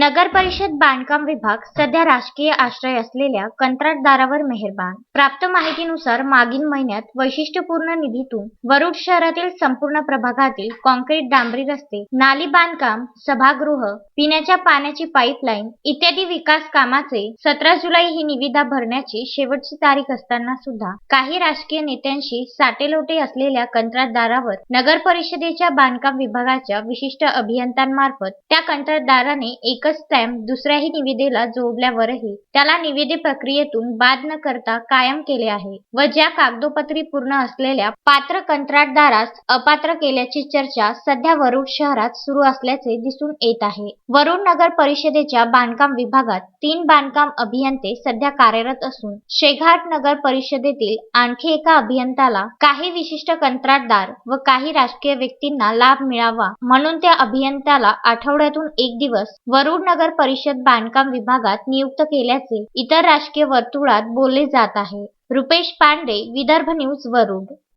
नगर परिषद बांधकाम विभाग सध्या राजकीय आश्रय असलेल्या कंत्राटदारावर मेहरबान. प्राप्त माहितीनुसार मागील महिन्यात वैशिष्ट्यपूर्ण निधीतून वरुड शहरातील संपूर्ण प्रभागातील कॉन्क्रीट डांबरी रस्ते नाली बांधकाम सभागृह पिण्याच्या पाण्याची पाईपलाईन इत्यादी विकास कामाचे सतरा जुलै ही निविदा भरण्याची शेवटची तारीख असताना सुद्धा काही राजकीय नेत्यांशी साटेलोटे असलेल्या कंत्राटदारावर नगर परिषदेच्या बांधकाम विभागाच्या विशिष्ट अभियंत्यांमार्फत त्या कंत्राटदाराने एकच स्टॅम्प दुसऱ्याही निविदेला जोडल्यावरही त्याला निविदे प्रक्रियेतून बाद न करता कायम केले आहे व ज्या कागदोपत्री पूर्ण असलेल्या पात्र कंत्राटदारास अपात्र केल्याची चर्चा सध्या वरुड शहरात सुरू असल्याचे दिसून येत आहे. वरुड नगर परिषदेच्या बांधकाम विभागात तीन बांधकाम अभियंते सध्या कार्यरत असून शेघाट नगर परिषदेतील आणखी एका अभियंत्याला काही विशिष्ट कंत्राटदार व काही राजकीय व्यक्तींना लाभ मिळावा म्हणून त्या अभियंत्याला आठवड्यातून एक दिवस वरुड नगर परिषद बांधकाम विभागात नियुक्त केल्याचे इतर राजकीय वर्तुळात बोलले जात आहे. रुपेश पांडे विदर्भ न्यूज वरुड.